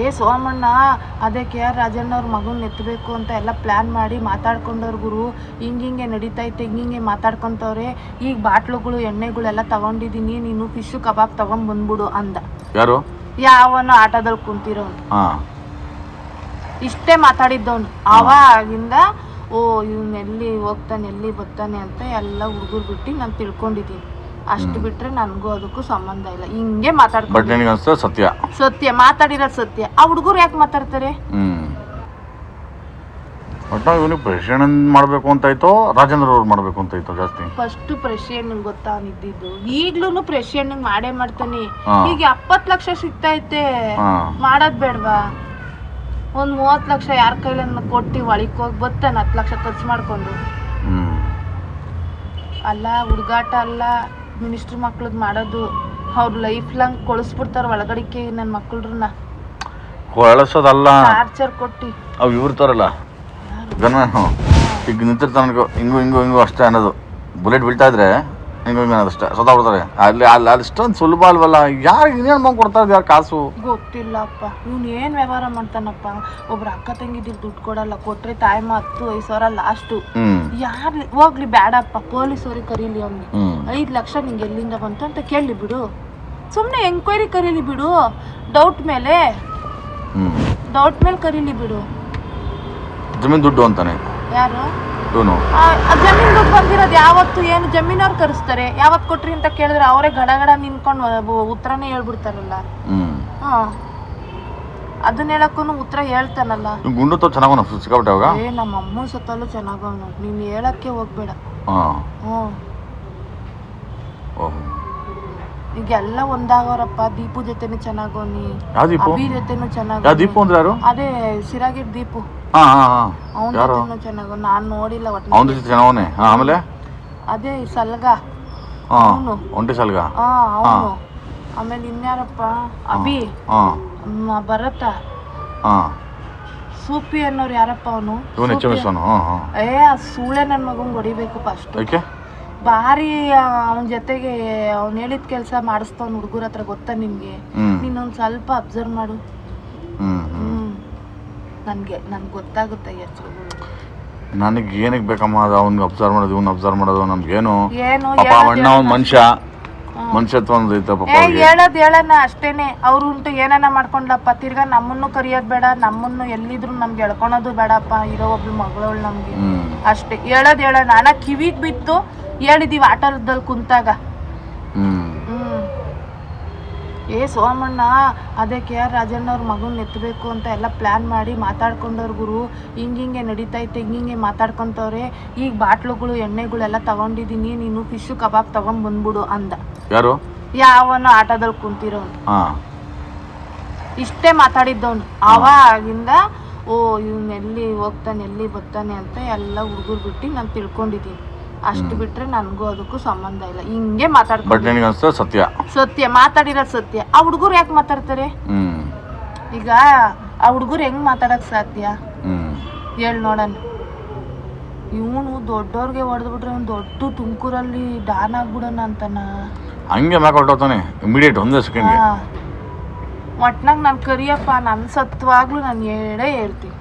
ಏ ಸೋಮಣ್ಣ ಅದೇ K R ರಾಜಣ್ಣವ್ರ ಮಗನ ಎತ್ತಬೇಕು ಅಂತ ಎಲ್ಲ ಪ್ಲ್ಯಾನ್ ಮಾಡಿ ಮಾತಾಡ್ಕೊಂಡವ್ರು ಗುರು. ಹಿಂಗಿಂಗೆ ನಡೀತೈತೆ ಹಿಂಗಿಂಗೆ ಮಾತಾಡ್ಕೊತವ್ರೆ. ಈಗ ಬಾಟ್ಲುಗಳು ಎಣ್ಣೆಗಳೆಲ್ಲ ತಗೊಂಡಿದ್ದೀನಿ ನೀನು ಫಿಶು ಕಬಾಬ್ ತಗೊಂಡ್ ಬಂದ್ಬಿಡು ಅಂದ. ಯಾರು? ಯಾವನೋ ಆಟೋದಲ್ಲಿ ಕುಂತಿರೋನು. ಇಷ್ಟೇ ಮಾತಾಡಿದ್ದವನು. ಅವಾಗಿಂದ ಓ ಇವನ್ ಎಲ್ಲಿ ಹೋಗ್ತಾನೆ ಎಲ್ಲಿ ಬರ್ತಾನೆ ಅಂತ ಎಲ್ಲ ಹುಡುಗರು ಬಿಟ್ಟು ನಾನು ತಿಳ್ಕೊಂಡಿದ್ದೀನಿ. ಅಷ್ಟು ಬಿಟ್ರೆ ನನಗೂ ಅದಕ್ಕೂ ಸಂಬಂಧ ಇಲ್ಲ. ಹಿಂಗೆ ಬಟ್ ಮಾತಾಡ್ಕೊಂಡು ನಿನಗೆ ಅನ್ಸ್ತದೆ ಸತ್ಯ? ಸತ್ಯ ಮಾತಾಡಿರೋದು ಸತ್ಯ. ಆ ಹುಡುಗರು ಯಾಕೆ ಮಾತಾಡ್ತಾರೆ? ಹ್ಞೂ ಒಟ್ಟು ಇವನಿಗೆ ಪ್ರೆಸಿಡೆಂಟ್ ಮಾಡಬೇಕು ಅಂತಾಯ್ತೋ ರಾಜೇಂದ್ರ ಅವ್ರು ಮಾಡಬೇಕು ಅಂತಾಯ್ತೋ ಜಾಸ್ತಿ? ಫಸ್ಟ್ ಪ್ರೆಸಿಡೆಂಟ್ ಗೊತ್ತಾ ಇದ್ದಿದ್ದು ಈಗ್ಲೂ ಪ್ರೆಸಿಡೆಂಟ್ ಮಾಡೇ ಮಾಡ್ತಾನೆ. ಹಾ. ಈಗ ಎಪ್ಪತ್ ಲಕ್ಷ ಸಿಗ್ತೈತೆ ಹಾಂ. ಮಾಡೋದ್ ಬೇಡ್ವಾ? ಒಂದ್ ಮೂವತ್ ಲಕ್ಷ ಯಾರ ಕೈಲನ್ನ ಕೊಟ್ಟಿ ಒಳಕ್ ಹೋಗಿ ಬರ್ತಾನೆ ಹತ್ತು ಲಕ್ಷ ಖರ್ಚು ಮಾಡ್ಕೊಂಡು. ಹ್ಞೂ ಅಲ್ಲ ಹುಡುಗಾಟ ಅಲ್ಲ. ಮಿನಿಸ್ಟ್ರ್ ಮಕ್ಳದ್ದು ಮಾಡೋದು ಅವ್ರ ಲೈಫ್ ಲಾಂಗ್ ಕೊಳಿಸ್ಬಿಡ್ತಾರೆ ಒಳಗಡಿಕೆ ನನ್ನ ಮಕ್ಳನ್ನ. ಕೊಳಸೋದಲ್ಲ. ಟಾರ್ಚರ್ ಕೊಟ್ಟು. ಅವು ಇವ್ರತಾರಲ್ಲ ಗನ್ ಈಗ ನಿಂತಿರ್ತಾನೆ ಹಿಂಗು ಹಿಂಗು ಹಿಂಗು ಅಷ್ಟೇ ಅನ್ನೋದು. ಬುಲೆಟ್ ಬೀಳ್ತಾ ಇದ್ರೆ ಅನ್ನೋದು ಅಷ್ಟೇ ಸದಾ ಬಿಡ್ತಾರೆ ಅಲ್ಲಿ ಅಲ್ಲಿ ಅಲ್ಲಿ ಅಷ್ಟೊಂದು ಸುಲಭ ಅಲ್ವಲ್ಲ ಯಾರು ಇನ್ನೇನು ಬಂದು ಕೊಡ್ತಾರೆ ಯಾರು ಕಾಸು? ಗೊತ್ತಿಲ್ಲಪ್ಪ. ಇವ್ನು ಏನು ವ್ಯವಹಾರ ಮಾಡ್ತಾನಪ್ಪ? ಒಬ್ರು ಅಕ್ಕ ತಂಗಿದಿರ್ ದುಡ್ಡು ಕೊಡಲ್ಲ ಕೊಟ್ರೆ ತಾಯಿ ಹತ್ತು ಐದು ಸಾವಿರ ಲಾಸ್ಟು ಯಾರ್ಲಿ ಹೋಗ್ಲಿ ಬೇಡಪ್ಪ ಪೊಲೀಸವ್ರಿಗೆ ಕರೀಲಿ ಅವ್ನಿಗೆ ಐದು ಲಕ್ಷ ನಿಂಗೆ ಎಲ್ಲಿಂದ ಬಂತು ಅಂತ ಕೇಳಲಿ ಬಿಡು. ಸುಮ್ಮನೆ ಎಂಕ್ವೈರಿ ಕರೀಲಿ ಬಿಡು. ಡೌಟ್ ಮೇಲೆ. ಡೌಟ್ ಮೇಲೆ ಕರೀಲಿ ಬಿಡು. ಜಮೀನು ದುಡ್ಡು ಅಂತಾನೆ. ಯಾರು? ಆ ಜಮೀನ್ ದುಡ್ಡು ಬಂದಿರೋದು ಯಾವತ್ತು ಏನು ಜಮೀನವ್ರು ಕರೆಸ್ತಾರೆ? ಯಾವತ್ತು ಕೊಟ್ರಿ ಅಂತ ಕೇಳಿದ್ರೆ ಅವರೇ ಗಡ ಗಡ ನಿಂತ್ಕೊಂಡು ಉತ್ತರನೇ ಹೇಳ್ಬಿಡ್ತಾರಲ್ಲ. ಹ್ಮ್. ಹಾ. ಅದನ್ನ ಹೇಳಕ್ಕೂ ಉತ್ತರ ಹೇಳ್ತಾನಲ್ಲ. ಗುಂಡು ತೋ ಚೆನ್ನಾಗವನ ಸಿಕ್ಕಾಬಿಟ್ಟೆ ಅವಾಗ? ಏ ನಮ್ಮ ಅಮ್ಮನ ಸತ್ತಲ್ಲೂ ಚೆನ್ನಾಗವನು. ನೀನು ಹೇಳಕ್ಕೆ ಹೋಗ್ಬೇಡ. ಹಾಂ. ಹ್ಞೂ ಓಹ್. ಈಗ ಎಲ್ಲ ಒಂದಾಗವ್ರಪ್ಪ ದೀಪು ಜೊತೆನು ಚೆನ್ನಾಗೋನಿ. ಯಾವ ದೀಪು? ಅಭಿ ಜೊತೆನೂ ಯಾವ ಚೆನ್ನಾಗ ದೀಪು ಅಂದ್ರೆ ಯಾರು? ಅದೇ ಸಿರಾಗಿರ್ ದೀಪು. ಹಾ ಹಾಂ ಹಾಂ. ಅವನ ಯಾರು? ಜೊತೆನೂ ಚೆನ್ನಾಗ ನಾನ್ ನೋಡಿಲ್ಲ ಅವನ ಒಟ್ಟು ಜೊತೆ ಚೆನ್ನಾಗವನೆ ಹಾಂ ಆಮೇಲೆ? ಅದೇ ಈ ಸಲ್ಗ. ಹಾಂ ಅವ್ನು. ಒಂಟಿ ಸಲ್ಗ. ಹಾ ಅವನು. ಆಮೇಲೆ ಇನ್ಯಾರಪ್ಪ? ಅಭಿ. ಹಾ. ಮ, ಭರತ. ಹಾ. ಸೂಪಿ ಅನ್ನೋರು ಯಾರಪ್ಪ ಅವನು? ಇವನು ಎಚ್ ಎಂ ಎಸ್ ಅವನು. ಹಾಂ ಹಾಂ. ಏ ಆ ಸೂಳೆ ನನ್ನ ಮಗನ್ ಹೊಡಿಬೇಕು ಫಸ್ಟ್ ಯಾಕೆ? ಭಾರಿ ಅವನ ಜೊತೆಗೆ ಅವ್ನು ಹೇಳಿದ ಕೆಲಸ ಮಾಡಿಸ್ತವ್ನ ಹುಡುಗರ ಹತ್ರ ಗೊತ್ತಾ ನಿನ್ಗೆ ಹ್ಞೂ ನೀನೊಂದು ಸ್ವಲ್ಪ ಅಬ್ಸರ್ವ್ ಮಾಡು. ಹ್ಮ್ ನನ್ಗೆ ನನ್ಗೆ ಗೊತ್ತಾಗುತ್ತೆ ಹೆಸರುಗಳು ನನಗೆ ಏನಕ್ಕೆ ಬೇಕಮ್ಮ ಅದು? ಅವ್ನಿಗೆ ಅಬ್ಸರ್ವ್ ಮಾಡೋದು ಇವ್ನು ಅಬ್ಸರ್ವ್ ಮಾಡೋದು ನಮ್ಗೇನು? ಏನು ಪಾಪ ಹೇಳೋದ್ ಅಣ್ಣ ಅವ್ನು ಮನುಷ್ಯ. ಮನುಷ್ಯತ್ವ ಒಂದು ಐತೆ ಪಾಪ ಏ ಅವ್ರಿಗೆ ಹೇಳೋದ್ ಹೇಳನ ಅಷ್ಟೇನೆ. ಅವ್ರು ಉಂಟು ಏನಾನ ಮಾಡ್ಕೊಂಡ್ಲಪ್ಪ? ತಿರ್ಗಾ ನಮ್ಮನ್ನು ಕರಿಯೋದ್ ಬೇಡ ನಮ್ಮನ್ನು ಎಲ್ಲಿದ್ರು ನಮ್ಗೆ ಎಳ್ಕೊಳೋದು ಬೇಡಪ್ಪ ಇರೋ ಒಬ್ಳು ಮಗಳವಳು ನಮ್ಗೆ. ಅಷ್ಟೇ. ಹೇಳೋದ್ ಹೇಳೋಣ ನಾನ ಕಿವಿಗ್ ಬಿತ್ತು ಹೇಳಿದೀವಿ ಆಟೋದಲ್ಲಿ ಕುಂತಾಗ. ಹ್ಮ್. ಏ ಸೋಮಣ್ಣ ಅದೇ ಕೆ ಆರ್ ರಾಜಣ್ಣವ್ರ ಮಗನ್ ಎತ್ತಬೇಕು ಅಂತ ಎಲ್ಲ ಪ್ಲ್ಯಾನ್ ಮಾಡಿ ಮಾತಾಡ್ಕೊಂಡವ್ರ ಗುರು. ಹಿಂಗಿಂಗೆ ನಡೀತೈತೆ ಹಿಂಗಿಂಗೆ ಮಾತಾಡ್ಕೊಂತವ್ರೆ. ಈಗ ಬಾಟ್ಲುಗಳು ಎಣ್ಣೆಗಳೆಲ್ಲ ತಗೊಂಡಿದ್ದೀನಿ ನೀನು ಫಿಶ್ ಕಬಾಬ್ ತಗೊಂಡ್ ಬಂದ್ಬಿಡು ಅಂದ. ಯಾರು? ಯಾವನೋ ಆಟೋದಲ್ಲಿ ಕುಂತಿರೋನು. ಹಾಂ. ಇಷ್ಟೇ ಮಾತಾಡಿದ್ದವನು. ಅವಾಗಿಂದ ಓ ಇವನ್ ಎಲ್ಲಿ ಹೋಗ್ತಾನೆ ಎಲ್ಲಿ ಬರ್ತಾನೆ ಅಂತ ಎಲ್ಲ ಹುಡುಗರು ಬಿಟ್ಟು ನಾನು ತಿಳ್ಕೊಂಡಿದ್ದೀನಿ. ಅಷ್ಟು ಬಿಟ್ರೆ ನನಗೂ ಅದಕ್ಕೂ ಸಂಬಂಧ ಇಲ್ಲ. ಹಿಂಗೆ ಬಟ್ ಮಾತಾಡ್ಕೊಂಡು. ನಿನಗೆ ಅನ್ಸ್ತದೆ ಸತ್ಯ. ಸತ್ಯ ಮಾತಾಡಿರೋದು ಸತ್ಯ. ಆ ಹುಡುಗರು ಯಾಕೆ ಮಾತಾಡ್ತಾರೆ? ಹ್ಞೂ ಈಗ ಆ ಹುಡುಗರು ಹೆಂಗ್ ಮಾತಾಡಕ್ ಸಾಧ್ಯ? ಹ್ಞೂ ಹೇಳ್ ನೋಡಣ. ಇವನು ದೊಡ್ಡವ್ರಿಗೆ ಹೊಡೆದ್ಬಿಟ್ರೆ ಅವ್ನು ದೊಡ್ಡ ತುಮಕೂರಲ್ಲಿ ಡಾನ್ ಆಗ್ಬಿಡೋಣ ಅಂತನ? ಹಂಗೆ ಮ್ಯಾಕ್ ಹೊರಟೋತಾನೆ ಇಮಿಡಿಯೇಟ್ ಒಂದೇ ಸೆಕೆಂಡ್ಗೆ ಒಟ್ನಾಗ ನಾನು ಕರಿಯಪ್ಪ ನನ್ನ ಸತ್ವಾಗ್ಲೂ ನಾನು ಹೇಳೇ ಹೇಳ್ತೀನಿ.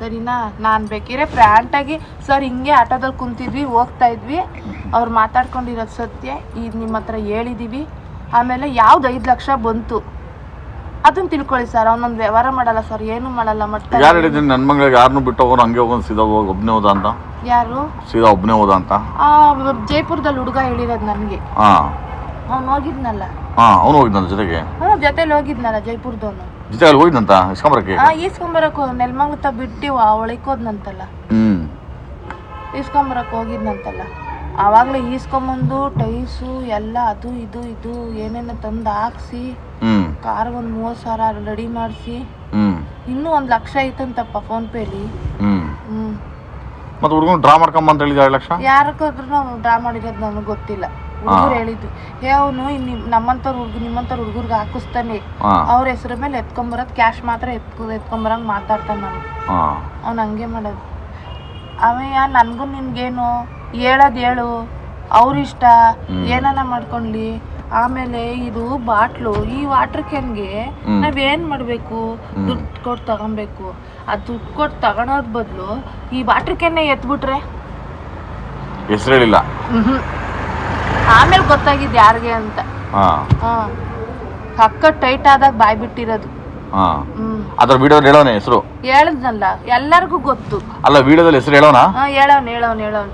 ಸರಿನಾ? ನಾನು ಬೇಕಿದ್ರೆ ಪ್ರ್ಯಾಂಟಾಗಿ ಸರ್ ಹಿಂಗೆ ಆಟೋದಲ್ಲಿ ಕುಂತಿದ್ವಿ ಹೋಗ್ತಾ ಇದ್ವಿ. ಅವ್ರು ಮಾತಾಡ್ಕೊಂಡಿರೋದು ಸತ್ಯ ಈಗ ನಿಮ್ಮ ಹತ್ರ ಹೇಳಿದ್ದೀವಿ ಆಮೇಲೆ ಯಾವ್ದು ಐದು ಲಕ್ಷ ಬಂತು? ಅದನ್ನ ತಿಳ್ಕೊಳ್ಳಿ ಸರ್ ಅವನೊಂದು ವ್ಯವಹಾರ ಮಾಡಲ್ಲ ಸರ್ ಏನು ಮಾಡಲ್ಲ ಮತ್ತೆ ಯಾರು ಹೇಳಿದ್ರು ನನ್ನ ಮಗಳಿಗೆ ಯಾರನ್ನೂ ಬಿಟ್ಟು ಹೋಗೋರು ಹಂಗೆ ಹೋಗೋನ್ ಸೀದಾ ಹೋಗಿ ಒಬ್ಬನೇ ಹೋದ ಅಂತ? ಯಾರು? ಸೀದಾ ಒಬ್ಬನೇ ಹೋದ ಅಂತ? ಆ ಜೈಪುರದಲ್ಲಿ ಹುಡುಗ ಹೇಳಿರೋದು ನನಗೆ. ಹಾಂ. ಅವ್ನು ಹೋಗಿದ್ನಲ್ಲ. ಹಾಂ ಅವನು ಹೋಗಿದ್ದಂತ ಜೊತೆಗೆ? ಹ್ಞೂ ಜೊತೆಲಿ ಹೋಗಿದ್ನಲ್ಲ ಜೈಪುರದವನು. ಜೊತೆ ಅಲ್ಲಿ ಹೋಗಿದ್ದಂತ ಇಸ್ಕೊಂಬರಕ್ಕೆ? ಆ ಈಸ್ಕೊಂಬರಕ್ಕೆ ನೆಲ್ಮಂಗ್ಲ ಬಿಟ್ಟು ಒಳಕೋದ್ನಂತಲ್ಲ ಹ್ಞೂ ಈಸ್ಕೊಂಬರಕ್ಕೆ ಹೋಗಿದ್ನಂತಲ್ಲ. ಆವಾಗಲೇ ಈಸ್ಕೊಂಬಂದು ಟೈಸು ಎಲ್ಲ ಅದು ಇದು ಇದು ಏನೇನೋ ತಂದು ಹಾಕ್ಸಿ ಹ್ಞೂ ಕಾರ್ಗೆ ಒಂದ್ ಮೂವತ್ತು ಸಾವಿರ ರೆಡಿ ಮಾಡಿಸಿ. ಇನ್ನೂ ಒಂದ್ ಲಕ್ಷ ಐತಂತಪ್ಪ ಫೋನ್ಪೇಲಿ ಹ್ಞೂ ಮತ್ತೆ ಹುಡುಗನು ಡ್ರಾ ಮಾಡ್ಕೊಂಬ ಅಂತ ಹೇಳಿದ ಎರಡು ಲಕ್ಷ? ಯಾರಕ್ಕಾದ್ರೂ ಡ್ರಾ ಮಾಡಿರೋದು ನನಗೆ ಗೊತ್ತಿಲ್ಲ. ಹುಡುಗರು ಹೇಳಿದ್ದು ಹೇ ಅವನು ನಮ್ಮಂಥವ್ರು ಹುಡುಗ ನಿಮ್ಮಂಥವ್ರು ಹುಡುಗರ್ಗೆ ಹಾಕಿಸ್ತಾನೆ. ಅವ್ರ ಹೆಸರ ಮೇಲೆ ಎತ್ಕೊಂಬರೋದು ಕ್ಯಾಶ್ ಮಾತ್ರ ಎತ್ಕೊ ಎತ್ಕೊಂಬರಂಗೆ ಮಾತಾಡ್ತಾನೆ ನಾನು ಅವ್ನು ಹಂಗೆ ಮಾಡೋದು. ಅವಯ್ಯ ನನಗೂ ನಿನ್ಗೇನು? ಹೇಳೋದು ಹೇಳು. ಅವ್ರಿಷ್ಟ ಏನನ ಮಾಡ್ಕೊಂಡ್ಲಿ? ಆಮೇಲೆ ಇದು ಬಾಟ್ಲು ಈ ವಾಟರ್ ಕ್ಯಾನ್ಗೆ. ನಾವೇನ್ ಮಾಡ್ಬೇಕು. ದುಡ್ಡು ಕೊಟ್ಟು ತಗೊಬೇಕು. ಆ ದುಡ್ಡು ಕೊಟ್ಟು ತಗೊಳೋದ್ ಬದಲು ಈ ವಾಟರ್ ಕ್ಯಾನ್ ಎತ್ಬಿಟ್ರೆ? ಹೆಸರು ಹೇಳಿಲ್ಲ. ಆಮೇಲೆ ಗೊತ್ತಾಗಿದ್ ಯಾರಿಗೆ ಅಂತ. ಹಾ. ಹಾ. ಸಕ್ಕ ಟೈಟ್ ಆದಾಗ ಬಾಯ್ ಬಿಟ್ಟಿರೋದು. ಅದ್ರ ವಿಡಿಯೋದಲ್ಲಿ ಹೇಳೋನೆ ಹೆಸರು. ಹೇಳದ್ನಲ್ಲ ಎಲ್ಲರಿಗೂ ಗೊತ್ತು. ಅಲ್ಲ ವಿಡಿಯೋದಲ್ಲಿ ಹೆಸರು ಹೇಳೋಣ. ಹಾ ಹೇಳೋಣ ಹೇಳೋಣ ಹೇಳವ್ನ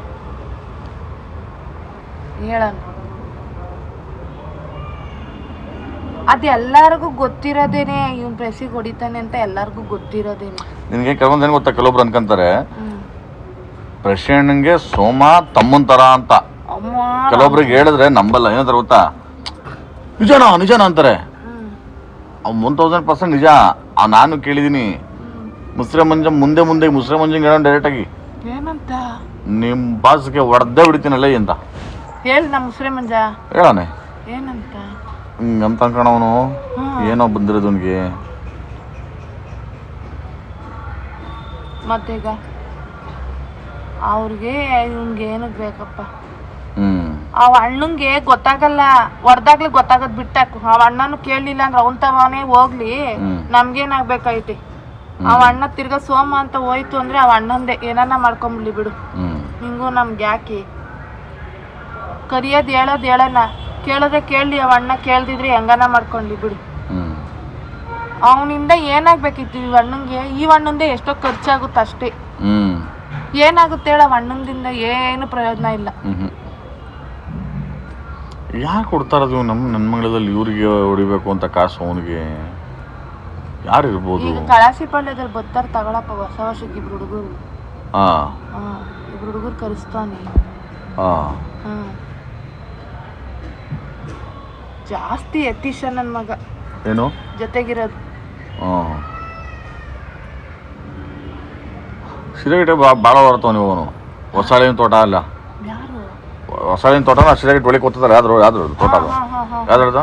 ಹೇಳವ್ನ ಅದು ಎಲ್ಲರಿಗೂ ಗೊತ್ತಿರೋದೇನೆ ಇವ್ನು ಪ್ರೆಸ್ಸಿಗೆ ಹೊಡಿತಾನೆ ಅಂತ ಎಲ್ಲರಿಗೂ ಗೊತ್ತಿರೋದೇನೆ. ನಿನಗೆ ಕೆಲವೊಂದೇನು ಏನು ಗೊತ್ತಾ? ಕೆಲವೊಬ್ರು ಅನ್ಕೊಂತಾರೆ ಪ್ರಶಣ್ಣಂಗೆ ಸೋಮ ತಮ್ಮನ ತರ ಅಂತ. ಅಮ್ಮ ಕೆಲವೊಬ್ರಿಗೆ ಹೇಳಿದ್ರೆ ನಂಬಲ್ಲ ಏನಂತಾರೆ ಗೊತ್ತಾ? ನಿಜನಾ ನಿಜನಾ ಅಂತಾರೆ. ಅವ್ ಒನ್ ತೌಸಂಡ್ ಪರ್ಸೆಂಟ್ ನಿಜ. ನಾನು ಕೇಳಿದೀನಿ. ಮುಸ್ರೆ ಮಂಜ ಮುಂದೆ ಮುಂದೆ ಮುಸ್ರೆ ಮಂಜಂಗೆ ಹೇಳೋಣ ಡೈರೆಕ್ಟ್ ಆಗಿ. ಏನಂತ? ನಿಮ್ಮ ಬಾಸ್ಗೆ ಹೊಡೆದೇ ಬಿಡ್ತೀನಲ್ಲ ಎಂತ? ಹೇಳಿ ನಮ್ಮ ಮುಸ್ರೆ ಮಂಜ. ಹೇಳೋನೆ. ಏನಂತ? ಹಿಂಗಂತ ಅನ್ಕೊಂಡವನು ಅವನು? ಏನೋ ಬಂದಿರೋದು ಅವನಿಗೆ. ಮತ್ತೀಗ? ಅವ್ರಿಗೆ ಇವ್ನಿಗೆ ಏನಕ್ಕೆ ಬೇಕಪ್ಪ? ಹ್ಮ್. ಅವ ಅಣ್ಣಂಗೆ ಗೊತ್ತಾಗಲ್ಲ. ಹೊಡ್ದಾಗ್ಲಿ ಗೊತ್ತಾಗದ್ ಬಿಟ್ಟಾಕು. ಅವ ಅಣ್ಣನು ಕೇಳಲಿಲ್ಲ ಅಂದ್ರೆ ಅವನ್ ತವನೇ ಹೋಗ್ಲಿ. ನಮ್ಗೇನಾಗ್ಬೇಕಾಯ್ತಿ? ಅವ ಅಣ್ಣ ತಿರ್ಗಾ ಸೋಮ ಅಂತ ಹೋಯ್ತು ಅಂದ್ರೆ ಅವ ಅಣ್ಣಂದೆ. ಏನಾನ ಮಾಡ್ಕೊಂಬಿಡ್ಲಿ ಬಿಡು. ಹಿಂಗೂ ನಮ್ಗೆ ಯಾಕೆ ಕರಿಯೋದ್ ಹೇಳೋದ್ ಹೇಳೋಣ ಕೇಳಿದ್ರೆ ಕೇಳಿ ಅವ ಅಣ್ಣ ಕೇಳ್ದಿದ್ರೆ ಹೆಂಗನ ಮಾಡ್ಕೊಂಡಿ ಬಿಡು. ಹ್ಮ್. ಅವನಿಂದ ಏನಾಗ್ಬೇಕಿತ್ತು? ಈ ಅಣ್ಣಂಗೆ ಈ ಅಣ್ಣಂದೇ ಎಷ್ಟೋ ಖರ್ಚಾಗುತ್ತೆ ಅಷ್ಟೇ. ಹ್ಮ್. ಏನಾಗುತ್ತೆ ಹೇಳ ಅವ ಅಣ್ಣಂದಿಂದ ಏನು ಪ್ರಯೋಜನ ಇಲ್ಲ. ಹ್ಮ್. ಯಾಕೆ ಕೊಡ್ತಾರದು ನಮ್ಮ ನನ್ನ ಮಗಳದಲ್ಲಿ ಇವ್ರಿಗೆ ಹೊಡಿಬೇಕು ಅಂತ ಕಾಸು ಅವನಿಗೆ? ಯಾರು ಇರ್ಬೋದು? ಈಗ ಕಳಾಸಿ ಪಾಳ್ಯದಲ್ಲಿ ಬರ್ತಾರೆ ತಗೊಳಪ್ಪ ಹೊಸ ವರ್ಷಕ್ಕೆ ಇಬ್ರು ಹುಡುಗರು. ಹಾಂ. ಹಾ ಇಬ್ರು ಹುಡುಗರು ಕರೆಸ್ತಾನೆ. ಹಾಂ. ಹಾ. ಜಾಸ್ತಿ ಯತೀಶ ನನ್ನ ಮಗ. ಏನು? ಜೊತೆಗಿರೋದು. ಹಾ ಸಿರಗಿಟ್ಟೆ ಭಾಳ ಬರ್ತವ ನೀವು ಹೊಸಾಳಿನ ತೋಟ ಅಲ್ಲ. ಯಾರು? ಹೊಸಾಳಿನ ತೋಟನ ಸಿರಗಿಟ್ಟು ಒಳಗೆ ಕೊಡ್ತಿದ್ದಾರೆ ಯಾವ್ದು ಯಾವ್ದು ತೋಟ ಅದು. ಹಾ ಹಾ ಹಾ ಯಾವ್ದು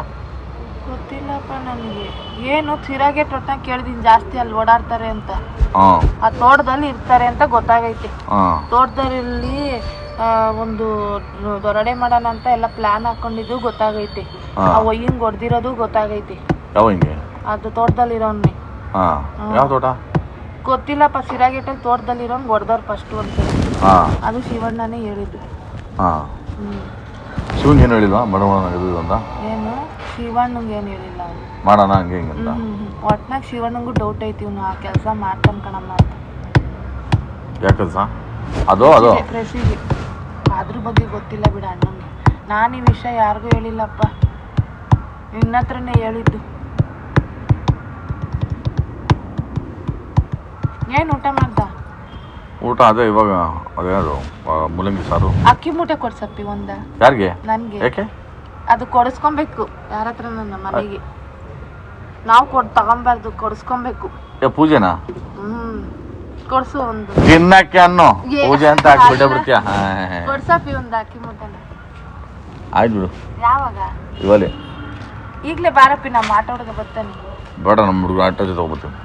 ಗೊತ್ತಿಲ್ಲಪ್ಪ ನನಗೆ. ಏನು ಸಿರಾಗೆ ತೋಟ ಕೇಳಿದೀನಿ ಜಾಸ್ತಿ ಅಲ್ಲಿ ಓಡಾಡ್ತಾರೆ ಅಂತ. ಹಾಂ. ಆ ತೋಟದಲ್ಲಿ ಇರ್ತಾರೆ ಅಂತ ಗೊತ್ತಾಗೈತೆ. ಹಾಂ. ತೋಟದಲ್ಲಿ ಒಂದು ದೊರಡೆ ಮಾಡೋಣ ಅಂತ ಎಲ್ಲ ಪ್ಲಾನ್ ಹಾಕೊಂಡಿದ್ದು ಗೊತ್ತಾಗೈತಿ. ಆ ಒಯ್ಯಂಗ್ ಹೊಡೆದಿರೋದು ಗೊತ್ತಾಗೈತಿ. ಯಾವ ಹಿಂಗೆ ಅದು ತೋಟದಲ್ಲಿರೋನ್ನೇ. ಹಾಂ. ಯಾವ ತೋಟ? ಗೊತ್ತಿಲ್ಲಪ್ಪ ಸಿರಾಗೇಟಲ್ಲಿ ತೋಟದಲ್ಲಿರೋನ್ ಹೊಡೆದವ್ರು ಫಸ್ಟು ಅಂತ ಹಾಂ. ಅದು ಶಿವಣ್ಣನೇ ಹೇಳಿದ್ದು. ಹಾಂ. ಶಿವಂಗೆ ಏನು ಹೇಳಿಲ್ಲ ಇದು ಅಂತ? ಏನು? ಶಿವಣ್ಣಂಗೆ ಏನು ಹೇಳಿಲ್ಲ ಅವ್ನು ಮಾಡೋಣ ಹಂಗೆ ಹಿಂಗೆ ಅಂತ? ಒಟ್ನಾಗ ಶಿವಣ್ಣಂಗೂ ಡೌಟ್ ಐತಿ ಇವನು ಆ ಕೆಲಸ ಮಾಡ್ತಾನ ಕಣಮ್ಮ ಅಂತ. ಯಾಕಲ್ಸ ಅದು ಅದು? ಪ್ರೆಸಿಗೆ ಅದ್ರ ಬಗ್ಗೆ ಗೊತ್ತಿಲ್ಲ ಬಿಡ ಅಣ್ಣಂಗೆ. ನಾನು ಈ ವಿಷಯ ಯಾರಿಗೂ ಹೇಳಿಲ್ಲಪ್ಪ. ನಿನ್ನ ಹತ್ರನೇ ಹೇಳಿದ್ದು. ಏನು ಊಟ ಮಾಡ್ದ? ಊಟ ಅದೇ ಇವಾಗ ಅದೇನದು ಆ, ಮೂಲಂಗಿ ಸಾರು. ಅಕ್ಕಿ ಮೂಟೆ ಕೊಡ್ಸಪ್ಪಿ ಒಂದ. ಯಾರಿಗೆ? ನನಗೆ. ಯಾಕೆ? ಅದು ಕೊಡಿಸ್ಕೊಬೇಕು ಯಾರ ಹತ್ರ ನನ್ನ ಮನೆಗೆ. ನಾವು ಕೊಡ್ ತಗೊಂಬಾರ್ದು ಕೊಡಿಸ್ಕೊಬೇಕು. ಏ ಪೂಜೆನಾ? ಹ್ಮ್. ಕೊಡ್ಸು ಒಂದು. ತಿನ್ನಕ್ಕೆ ಅನ್ನೋ. ಏ, ಪೂಜೆ ಅಂತ ಹಾಕ್ಬಿಟ್ಟೆ ಬಿಡ್ತೀಯ? ಕೊಡ್ಸಪ್ಪಿ ಒಂದು ಅಕ್ಕಿ ಮೂಟೆನ ಆಯ್ತು ಬಿಡು. ಯಾವಾಗ? ಇವಲ್ಲಿ ಈಗಲೇ ಬಾರಪ್ಪಿ ನಾ ಮಾತಾಡೋದು ಬರ್ತಾನೆ. ಬೇಡ ನಮ್ಮ ಹುಡುಗ ಆಟೋ ಜೊತೆ ಹೋಗ್ಬಿಡ್ತೀನಿ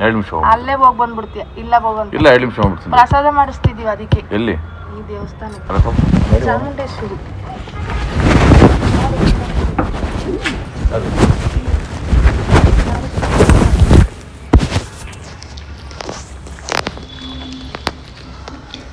ಎರಡು ನಿಮಿಷ ಅಲ್ಲೇ ಹೋಗಿ ಬಂದ್ಬಿಡ್ತೀಯ? ಇಲ್ಲ ಹೋಗಂತ ಇಲ್ಲ ಎರಡು ನಿಮಿಷ ಹೋಗ್ಬಿಡ್ತೀನಿ. ಪ್ರಸಾದ ಮಾಡಿಸ್ತಿದೀವಿ ಅದಕ್ಕೆ. ಎಲ್ಲಿ? ಈ ದೇವಸ್ಥಾನಕ್ಕೆ ಚಾಮುಂಡೇಶ್ವರಿ. ಚಾಮುಂಡೇಶ್ವರಿ